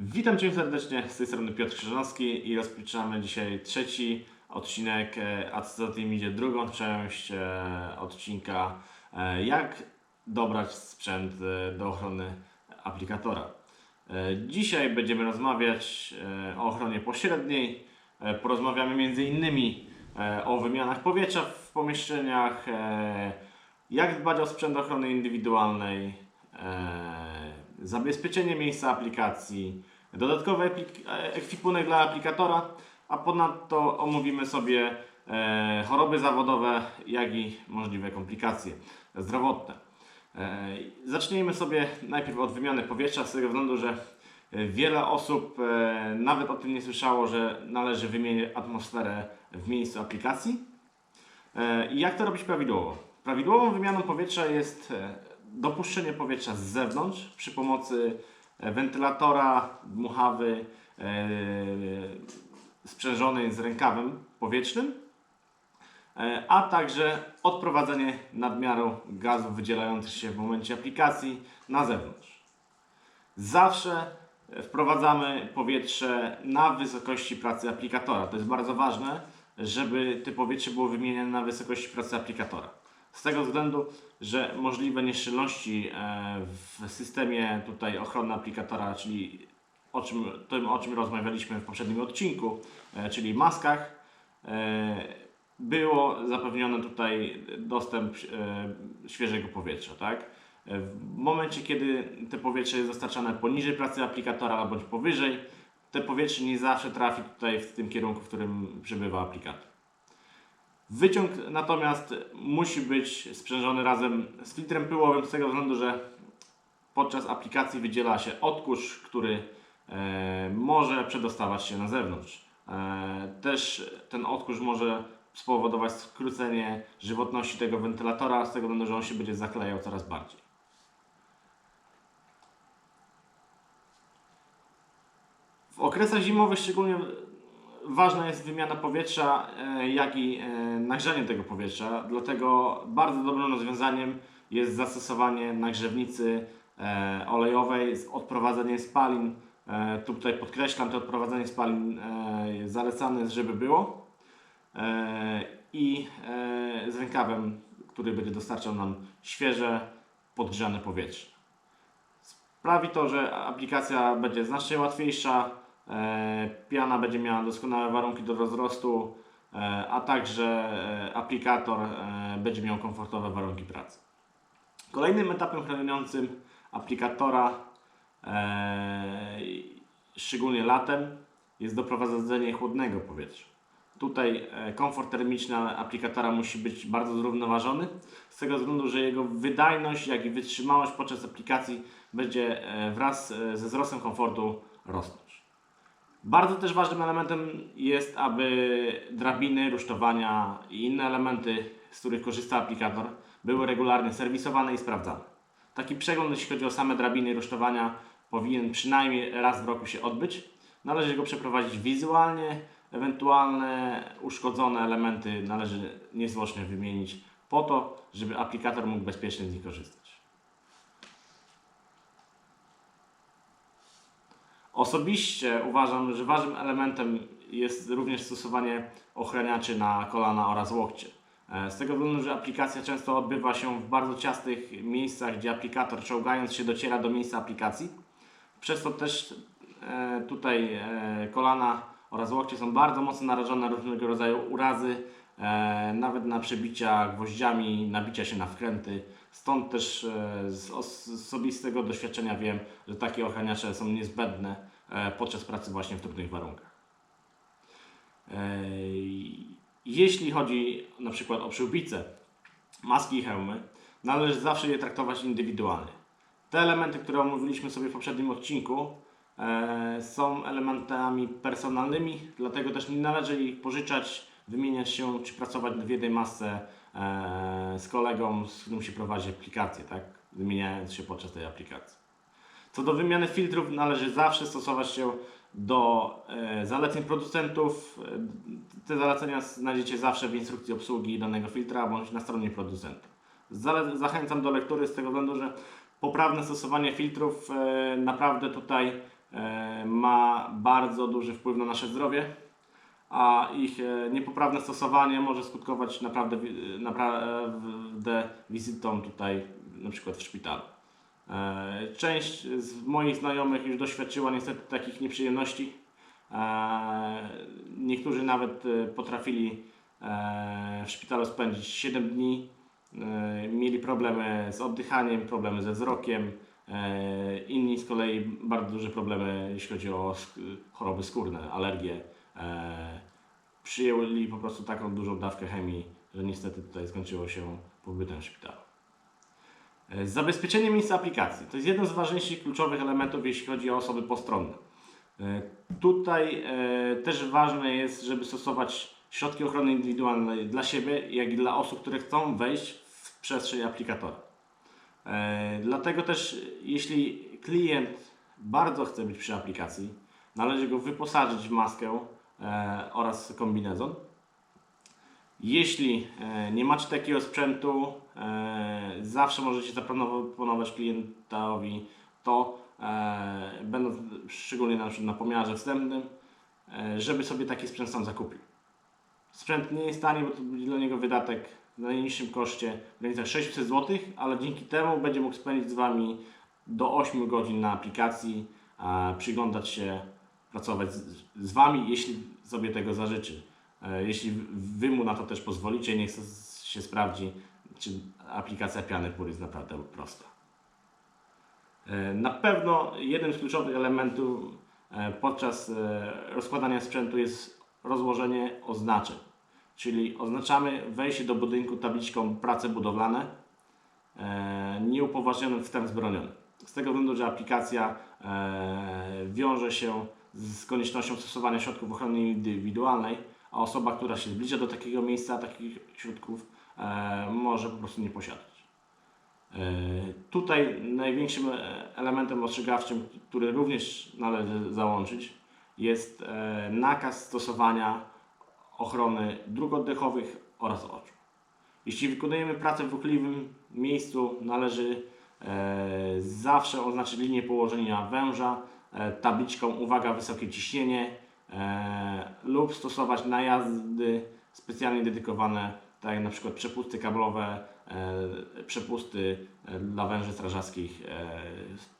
Witam Cię serdecznie, z tej strony Piotr Krzyżanowski i rozpoczynamy dzisiaj trzeci odcinek, e, a co za tym idzie drugą część e, odcinka e, jak dobrać sprzęt do ochrony aplikatora. Dzisiaj będziemy rozmawiać o ochronie pośredniej, porozmawiamy między innymi o wymianach powietrza w pomieszczeniach, jak dbać o sprzęt ochrony indywidualnej, zabezpieczenie miejsca aplikacji, dodatkowy e, ekwipunek dla aplikatora, a ponadto omówimy sobie e, choroby zawodowe, jak i możliwe komplikacje zdrowotne. E, Zacznijmy sobie najpierw od wymiany powietrza, z tego względu, że e, wiele osób e, nawet o tym nie słyszało, że należy wymienić atmosferę w miejscu aplikacji. E, I jak to robić prawidłowo? Prawidłową wymianą powietrza jest dopuszczenie powietrza z zewnątrz przy pomocy e, wentylatora, dmuchawy e, sprzężonej z rękawem powietrznym, e, a także odprowadzenie nadmiaru gazów wydzielających się w momencie aplikacji na zewnątrz. Zawsze wprowadzamy powietrze na wysokości pracy aplikatora. To jest bardzo ważne, żeby to powietrze było wymieniane na wysokości pracy aplikatora. Z tego względu, że możliwe nieszczelności e, w systemie tutaj ochrony aplikatora, czyli o czym, tym, o czym rozmawialiśmy w poprzednim odcinku, e, czyli maskach, e, było zapewniony tutaj dostęp świeżego powietrza, tak? W momencie, kiedy te powietrze jest dostarczane poniżej pracy aplikatora bądź powyżej, te powietrze nie zawsze trafi tutaj w tym kierunku, w którym przebywa aplikator. Wyciąg natomiast musi być sprzężony razem z filtrem pyłowym z tego względu, że podczas aplikacji wydziela się odkurz, który e, może przedostawać się na zewnątrz. E, też ten odkurz może spowodować skrócenie żywotności tego wentylatora z tego względu, że on się będzie zaklejał coraz bardziej. W okresach zimowych szczególnie ważna jest wymiana powietrza, e, jak i e, nagrzanie tego powietrza. Dlatego bardzo dobrym rozwiązaniem jest zastosowanie nagrzewnicy e, olejowej z odprowadzeniem spalin. Tu tutaj podkreślam, to odprowadzenie spalin e, jest zalecane, żeby było. I z rękawem, który będzie dostarczał nam świeże, podgrzane powietrze. Sprawi to, że aplikacja będzie znacznie łatwiejsza, piana będzie miała doskonałe warunki do rozrostu, e, a także e, aplikator e, będzie miał komfortowe warunki pracy. Kolejnym etapem chroniącym aplikatora, e, szczególnie latem, jest doprowadzenie chłodnego powietrza. Tutaj e, komfort termiczny aplikatora musi być bardzo zrównoważony, z tego względu, że jego wydajność, jak i wytrzymałość podczas aplikacji będzie e, wraz e, ze wzrostem komfortu rosnąć. Bardzo też ważnym elementem jest, aby drabiny, rusztowania i inne elementy, z których korzysta aplikator, były regularnie serwisowane i sprawdzane. Taki przegląd, jeśli chodzi o same drabiny i rusztowania, powinien przynajmniej raz w roku się odbyć. Należy go przeprowadzić wizualnie, ewentualne uszkodzone elementy należy niezwłocznie wymienić po to, żeby aplikator mógł bezpiecznie z nich korzystać. Osobiście uważam, że ważnym elementem jest również stosowanie ochraniaczy na kolana oraz łokcie. E, Z tego względu, że aplikacja często odbywa się w bardzo ciasnych miejscach, gdzie aplikator czołgając się dociera do miejsca aplikacji. Przez to też e, tutaj e, kolana oraz łokcie są bardzo mocno narażone na różnego rodzaju urazy, nawet na przebicia gwoździami, nabicia się na wkręty. Stąd też z os- z osobistego doświadczenia wiem, że takie ochraniacze są niezbędne podczas pracy właśnie w trudnych warunkach. E, Jeśli chodzi na przykład o przyłbice, maski i hełmy, należy zawsze je traktować indywidualnie. Te elementy, które omówiliśmy sobie w poprzednim odcinku, e, są elementami personalnymi, dlatego też nie należy ich pożyczać, wymieniać się czy pracować w jednej masce e, z kolegą, z którym się prowadzi aplikację, tak? wymieniając się podczas tej aplikacji. Co do wymiany filtrów, należy zawsze stosować się do e, zaleceń producentów. E, Te zalecenia znajdziecie zawsze w instrukcji obsługi danego filtra bądź na stronie producenta. Zachęcam do lektury z tego względu, że poprawne stosowanie filtrów e, naprawdę tutaj ma bardzo duży wpływ na nasze zdrowie, a ich niepoprawne stosowanie może skutkować naprawdę, naprawdę wizytą tutaj, na przykład w szpitalu. E, Część z moich znajomych już doświadczyła niestety takich nieprzyjemności. E, Niektórzy nawet e, potrafili w szpitalu spędzić 7 dni. Mieli problemy z oddychaniem, problemy ze wzrokiem. Inni z kolei bardzo duże problemy, jeśli chodzi o choroby skórne, alergie. Przyjęli po prostu taką dużą dawkę chemii, że niestety tutaj skończyło się pobytem w szpitalu. E, Zabezpieczenie miejsca aplikacji to jest jeden z ważniejszych kluczowych elementów, jeśli chodzi o osoby postronne. E, Tutaj e, też ważne jest, żeby stosować środki ochrony indywidualnej dla siebie, jak i dla osób, które chcą wejść w przestrzeń aplikatora. Dlatego też, jeśli klient bardzo chce być przy aplikacji, należy go wyposażyć w maskę oraz kombinezon. Jeśli e, nie macie takiego sprzętu, e, zawsze możecie zaproponować klientowi to, e, będąc szczególnie na, na pomiarze wstępnym, żeby sobie taki sprzęt sam zakupił. Sprzęt nie jest tani, bo to będzie dla niego wydatek w najniższym koszcie w granicach 600 zł, ale dzięki temu będzie mógł spędzić z Wami do 8 godzin na aplikacji, przyglądać się, pracować z, z Wami, jeśli sobie tego zażyczy. E, Jeśli Wy mu na to też pozwolicie, niech się sprawdzi, czy aplikacja Piany Pur jest naprawdę prosta. E, Na pewno jednym z kluczowych elementów e, podczas rozkładania sprzętu jest rozłożenie oznaczeń. Czyli oznaczamy wejście do budynku tabliczką prace budowlane e, nieupoważniony wstęp zbroniony. Z tego względu, że aplikacja wiąże się z koniecznością stosowania środków ochrony indywidualnej, a osoba, która się zbliża do takiego miejsca, takich środków, e, może po prostu nie posiadać. E, Tutaj największym e, elementem ostrzegawczym, który również należy załączyć, jest nakaz stosowania ochrony dróg oddechowych oraz oczu. Jeśli wykonujemy pracę w ruchliwym miejscu, należy zawsze oznaczyć linię położenia węża tabliczką uwaga wysokie ciśnienie e, lub stosować najazdy specjalnie dedykowane, tak jak na przykład przepusty kablowe, e, przepusty e, dla węży strażackich. E,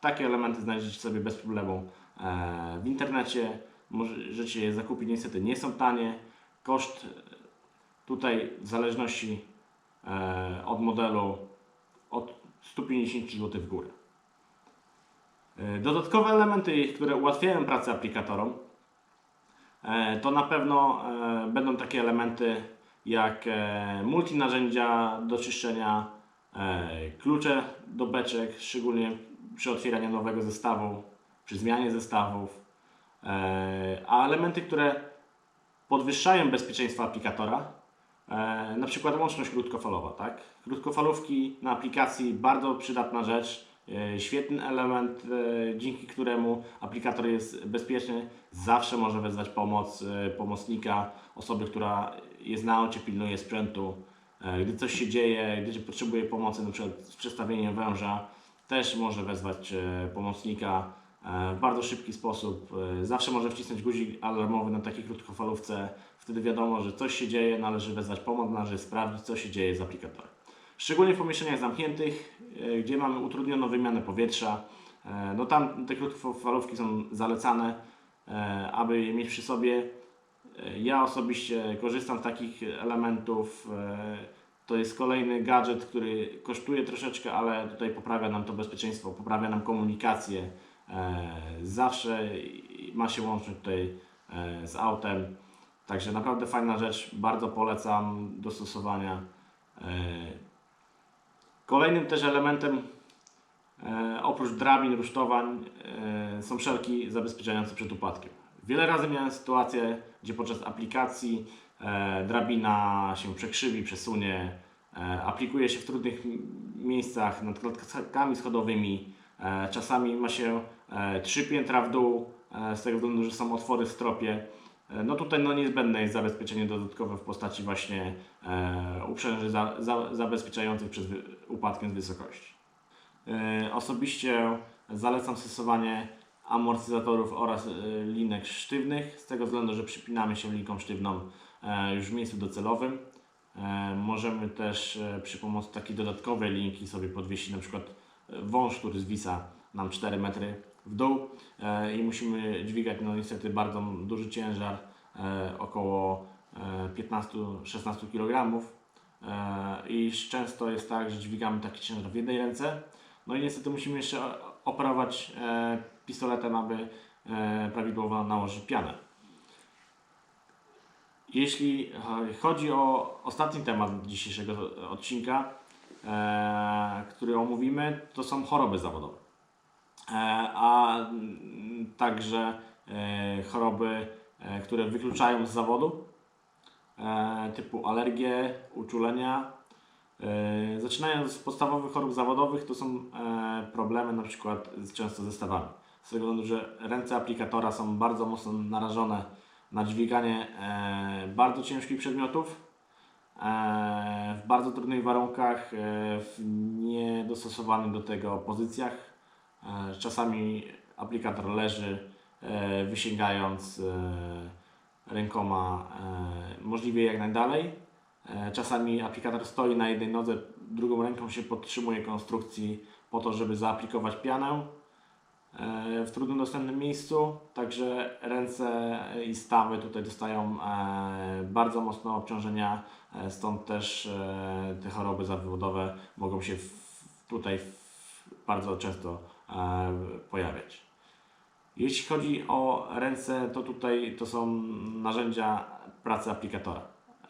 takie elementy znajdziecie sobie bez problemu e, w internecie. Możecie je zakupić, niestety nie są tanie. Koszt e, tutaj w zależności e, od modelu od 150 zł w górę. E, Dodatkowe elementy, które ułatwiają pracę aplikatorom, to na pewno e, będą takie elementy jak e, multinarzędzia do czyszczenia, e, klucze do beczek, szczególnie przy otwieraniu nowego zestawu, przy zmianie zestawów, e, a elementy, które podwyższają bezpieczeństwo aplikatora, e, na przykład łączność krótkofalowa. Tak? Krótkofalówki na aplikacji bardzo przydatna rzecz, e, świetny element, e, dzięki któremu aplikator jest bezpieczny. Zawsze może wezwać pomoc e, pomocnika, osoby, która jest na aucie, pilnuje sprzętu. E, Gdy coś się dzieje, gdy potrzebuje pomocy przykład z przestawieniem węża, też może wezwać e, pomocnika e, w bardzo szybki sposób. E, Zawsze może wcisnąć guzik alarmowy na takiej krótkofalówce. Wtedy wiadomo, że coś się dzieje, należy wezwać pomoc, należy sprawdzić, co się dzieje z aplikatorem. Szczególnie w pomieszczeniach zamkniętych, e, gdzie mamy utrudnioną wymianę powietrza. E, No tam te krótkofalówki są zalecane, e, aby je mieć przy sobie. Ja osobiście korzystam z takich elementów. To jest kolejny gadżet, który kosztuje troszeczkę, ale tutaj poprawia nam to bezpieczeństwo, poprawia nam komunikację. Zawsze ma się łączność tutaj z autem. Także naprawdę fajna rzecz, bardzo polecam do stosowania. Kolejnym też elementem e, oprócz drabin, rusztowań e, są szelki zabezpieczające przed upadkiem. Wiele razy miałem sytuację, gdzie podczas aplikacji e, drabina się przekrzywi, przesunie, e, aplikuje się w trudnych miejscach nad klatkami schodowymi. E, czasami ma się e, trzy piętra w dół, e, z tego względu, że są otwory w stropie. E, No tutaj no, niezbędne jest zabezpieczenie dodatkowe w postaci właśnie e, uprzęży za, za, zabezpieczających przed upadkiem z wysokości. E, Osobiście zalecam stosowanie amortyzatorów oraz e, linek sztywnych, z tego względu, że przypinamy się linką sztywną e, już w miejscu docelowym. E, Możemy też e, przy pomocy takiej dodatkowej linki sobie podwiesić na przykład e, wąż, który zwisa nam 4 metry w dół e, i musimy dźwigać no niestety bardzo duży ciężar, e, około e, 15-16 kg. E, I często jest tak, że dźwigamy taki ciężar w jednej ręce. No i niestety musimy jeszcze operować pistoletem, aby prawidłowo nałożyć pianę. Jeśli chodzi o ostatni temat dzisiejszego odcinka, który omówimy, to są choroby zawodowe. E, a mm, także e, choroby, e, które wykluczają z zawodu, typu alergie, uczulenia. Zaczynając z podstawowych chorób zawodowych, to są problemy na przykład często ze stawami. Z tego względu, że ręce aplikatora są bardzo mocno narażone na dźwiganie bardzo ciężkich przedmiotów w bardzo trudnych warunkach, w niedostosowanych do tego pozycjach. E, Czasami aplikator leży, e, wysięgając e, rękoma możliwie jak najdalej. Czasami aplikator stoi na jednej nodze, drugą ręką się podtrzymuje konstrukcji po to, żeby zaaplikować pianę w trudno dostępnym miejscu. Także ręce i stawy tutaj dostają bardzo mocne obciążenia, stąd też te choroby zawodowe mogą się tutaj bardzo często pojawiać. Jeśli chodzi o ręce, to tutaj to są narzędzia pracy aplikatora.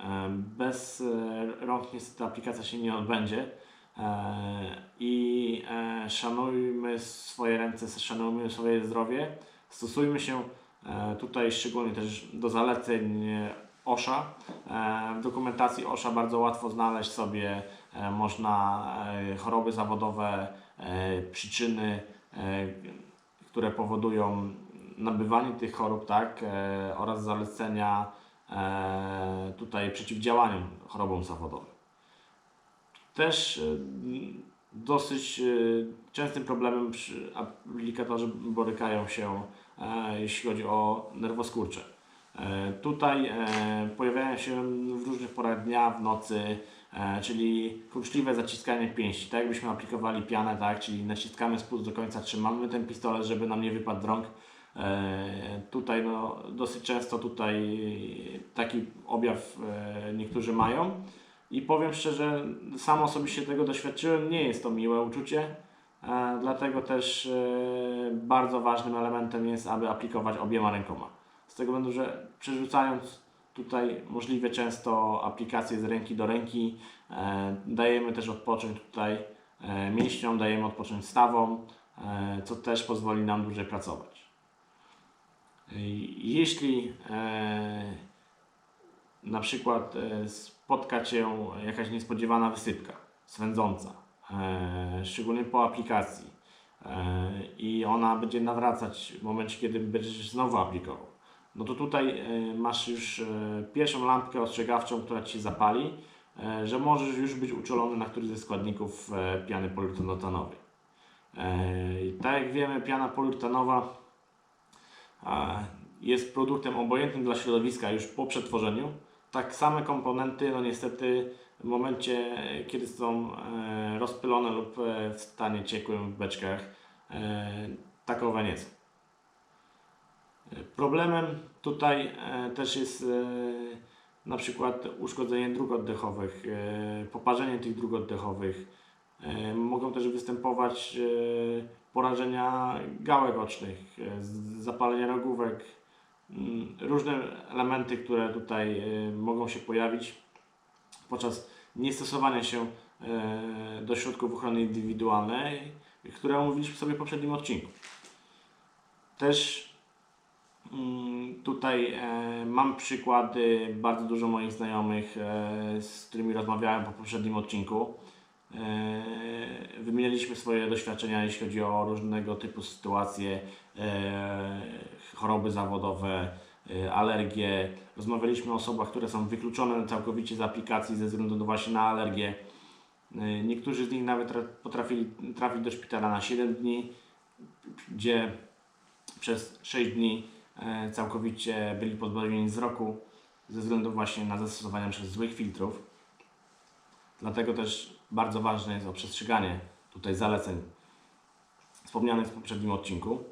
E, Bez e, rąk niestety aplikacja się nie odbędzie E, i e, szanujmy swoje ręce, szanujmy swoje zdrowie. Stosujmy się e, tutaj szczególnie też do zaleceń e, OSHA. E, W dokumentacji OSHA bardzo łatwo znaleźć sobie e, można e, choroby zawodowe, e, przyczyny, e, które powodują nabywanie tych chorób, tak, e, oraz zalecenia e, tutaj przeciwdziałaniu chorobom zawodowym. Też e, dosyć e, częstym problemem aplikatorzy borykają się, e, jeśli chodzi o nerwoskurcze. E, Tutaj e, pojawiają się w różnych porach dnia, w nocy, e, czyli kurczliwe zaciskanie pięści. Tak jakbyśmy aplikowali pianę, tak, czyli naciskamy spust do końca, trzymamy ten pistolet, żeby nam nie wypadł z rąk. E, Tutaj no, dosyć często tutaj taki objaw e, niektórzy mają. I powiem szczerze, sam osobiście tego doświadczyłem, nie jest to miłe uczucie, e, dlatego też e, bardzo ważnym elementem jest, aby aplikować obiema rękoma. Z tego względu, że przerzucając tutaj możliwie często aplikacje z ręki do ręki, e, dajemy też odpocząć tutaj e, mięśniom, dajemy odpocząć stawom, e, co też pozwoli nam dłużej pracować. Jeśli na przykład spotka Cię jakaś niespodziewana wysypka swędząca, szczególnie po aplikacji i ona będzie nawracać w momencie, kiedy będziesz znowu aplikował, no to tutaj e, masz już e, pierwszą lampkę ostrzegawczą, która Ci zapali, e, że możesz już być uczulony na któryś ze składników piany poliuretanowej. Tak jak wiemy, piana poliuretanowa jest produktem obojętnym dla środowiska już po przetworzeniu. Tak same komponenty, no niestety w momencie, kiedy są rozpylone lub w stanie ciekłym w beczkach, takowe nie są. Problemem tutaj e, też jest e, na przykład uszkodzenie dróg oddechowych, e, poparzenie tych dróg oddechowych. Mogą też występować porażenia gałek ocznych, e, z- zapalenia rogówek, mm, różne elementy, które tutaj mogą się pojawić podczas niestosowania się do środków ochrony indywidualnej, które omówiliśmy sobie w poprzednim odcinku. Też tutaj e, mam przykłady, bardzo dużo moich znajomych, e, z którymi rozmawiałem po poprzednim odcinku. E, Wymieniliśmy swoje doświadczenia, jeśli chodzi o różnego typu sytuacje, choroby zawodowe, alergie. Rozmawialiśmy o osobach, które są wykluczone całkowicie z aplikacji ze względu właśnie na alergię. Niektórzy z nich nawet tra- potrafili trafić do szpitala na 7 dni, gdzie przez 6 dni całkowicie byli pozbawieni wzroku ze względu właśnie na zastosowanie przez złych filtrów. Dlatego też bardzo ważne jest przestrzeganie tutaj zaleceń wspomnianych w poprzednim odcinku.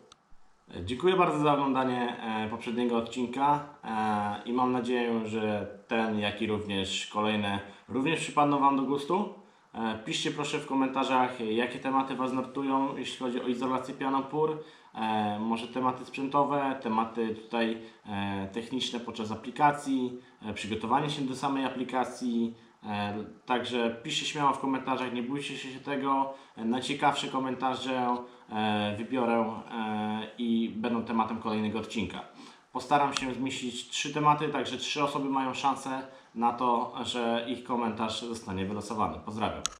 E, Dziękuję bardzo za oglądanie e, poprzedniego odcinka e, i mam nadzieję, że ten, jak i również kolejne również przypadną Wam do gustu. E, Piszcie proszę w komentarzach, jakie tematy Was nurtują, jeśli chodzi o izolację pianopór. E, może tematy sprzętowe, tematy tutaj e, techniczne podczas aplikacji, przygotowanie się do samej aplikacji. Także piszcie śmiało w komentarzach, nie bójcie się tego. Najciekawsze komentarze wybiorę i będą tematem kolejnego odcinka. Postaram się zmieścić trzy tematy, także trzy osoby mają szansę na to, że ich komentarz zostanie wylosowany. Pozdrawiam.